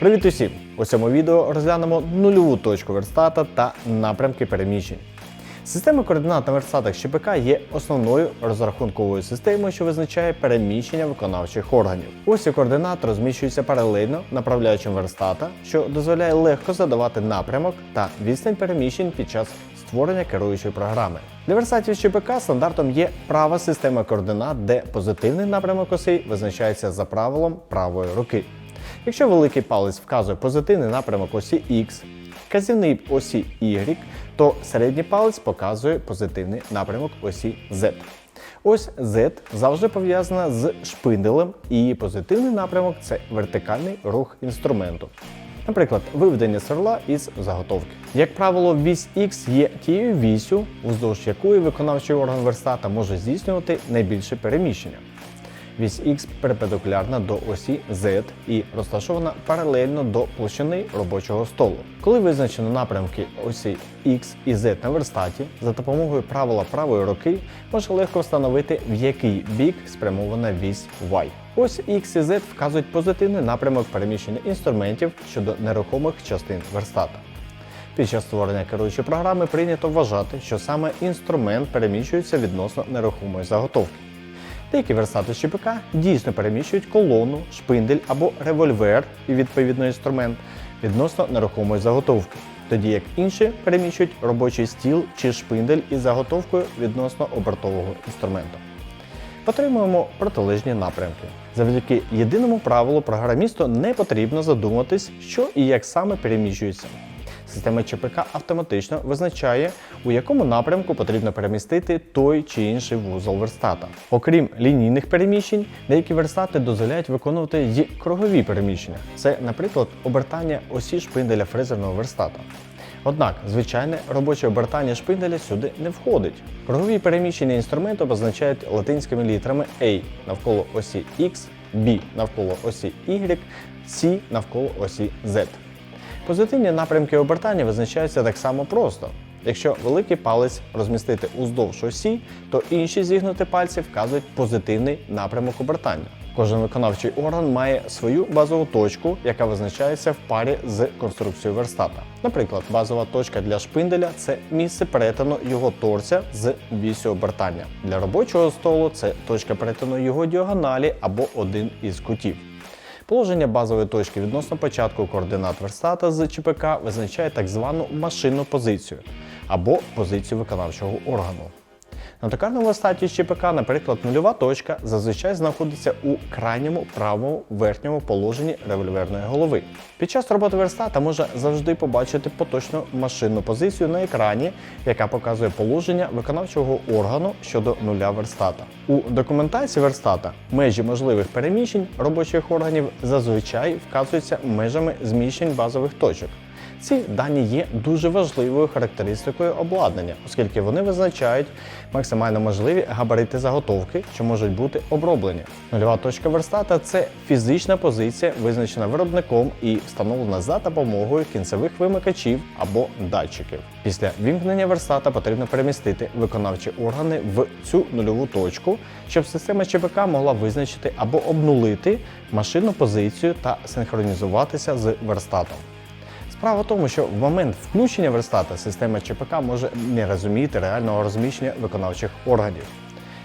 Привіт усім! У цьому відео розглянемо нульову точку верстата та напрямки переміщень. Система координат на верстатах ЩПК є основною розрахунковою системою, що визначає переміщення виконавчих органів. Осі координат розміщуються паралельно направляючим верстата, що дозволяє легко задавати напрямок та відстань переміщень під час створення керуючої програми. Для верстатів ЩПК стандартом є права система координат, де позитивний напрямок осей визначається за правилом правої руки. Якщо великий палець вказує позитивний напрямок осі X, вказівний осі Y, то середній палець показує позитивний напрямок осі Z. Ось Z завжди пов'язана з шпинделем, і позитивний напрямок це вертикальний рух інструменту. Наприклад, виведення сверла із заготовки. Як правило, вісь X є тією вісю, уздовж якої виконавчий орган верстата може здійснювати найбільше переміщення. Вісь X перпендикулярна до осі Z і розташована паралельно до площини робочого столу. Коли визначено напрямки осі X і Z на верстаті, за допомогою правила правої руки можна легко встановити, в який бік спрямована вісь Y. Ось X і Z вказують позитивний напрямок переміщення інструментів щодо нерухомих частин верстата. Під час створення керуючої програми прийнято вважати, що саме інструмент переміщується відносно нерухомої заготовки. Деякі верстати ЩПК дійсно переміщують колону, шпиндель або револьвер і відповідно інструмент відносно нерухомої заготовки, тоді як інші переміщують робочий стіл чи шпиндель із заготовкою відносно обертового інструменту. Отримуємо протилежні напрямки. Завдяки єдиному правилу програмісту не потрібно задуматись, що і як саме переміщується. Система ЧПК автоматично визначає, у якому напрямку потрібно перемістити той чи інший вузол верстата. Окрім лінійних переміщень, деякі верстати дозволяють виконувати й кругові переміщення. Це, наприклад, обертання осі шпинделя фрезерного верстата. Однак звичайне робоче обертання шпинделя сюди не входить. Кругові переміщення інструменту позначають латинськими літерами A навколо осі X, B навколо осі Y, C навколо осі Z. Позитивні напрямки обертання визначаються так само просто. Якщо великий палець розмістити уздовж осі, то інші зігнуті пальці вказують позитивний напрямок обертання. Кожен виконавчий орган має свою базову точку, яка визначається в парі з конструкцією верстата. Наприклад, базова точка для шпинделя це місце перетину його торця з вісю обертання. Для робочого столу це точка перетину його діагоналі або один із кутів. Положення базової точки відносно початку координат верстата з ЧПК визначає так звану машинну позицію або позицію виконавчого органу. На токарному верстаті з ЧПК, наприклад, нульова точка зазвичай знаходиться у крайньому правому верхньому положенні револьверної голови. Під час роботи верстата можна завжди побачити поточну машинну позицію на екрані, яка показує положення виконавчого органу щодо нуля верстата. У документації верстата межі можливих переміщень робочих органів зазвичай вказуються межами зміщень базових точок. Ці дані є дуже важливою характеристикою обладнання, оскільки вони визначають максимально можливі габарити заготовки, що можуть бути оброблені. Нульова точка верстата це фізична позиція, визначена виробником і встановлена за допомогою кінцевих вимикачів або датчиків. Після вімкнення верстата потрібно перемістити виконавчі органи в цю нульову точку, щоб система ЧПК могла визначити або обнулити машинну позицію та синхронізуватися з верстатом. Справа в тому, що в момент включення верстата система ЧПК може не розуміти реального розміщення виконавчих органів.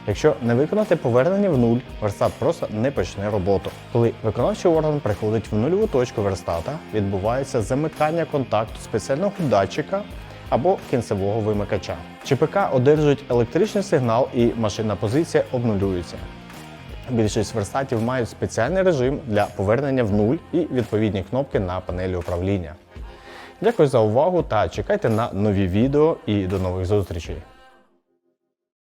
Якщо не виконати повернення в нуль, верстат просто не почне роботу. Коли виконавчий орган приходить в нульову точку верстата, відбувається замикання контакту спеціального датчика або кінцевого вимикача. ЧПК одержують електричний сигнал і машинна позиція обнулюється. Більшість верстатів мають спеціальний режим для повернення в нуль і відповідні кнопки на панелі управління. Дякую за увагу та чекайте на нові відео і до нових зустрічей.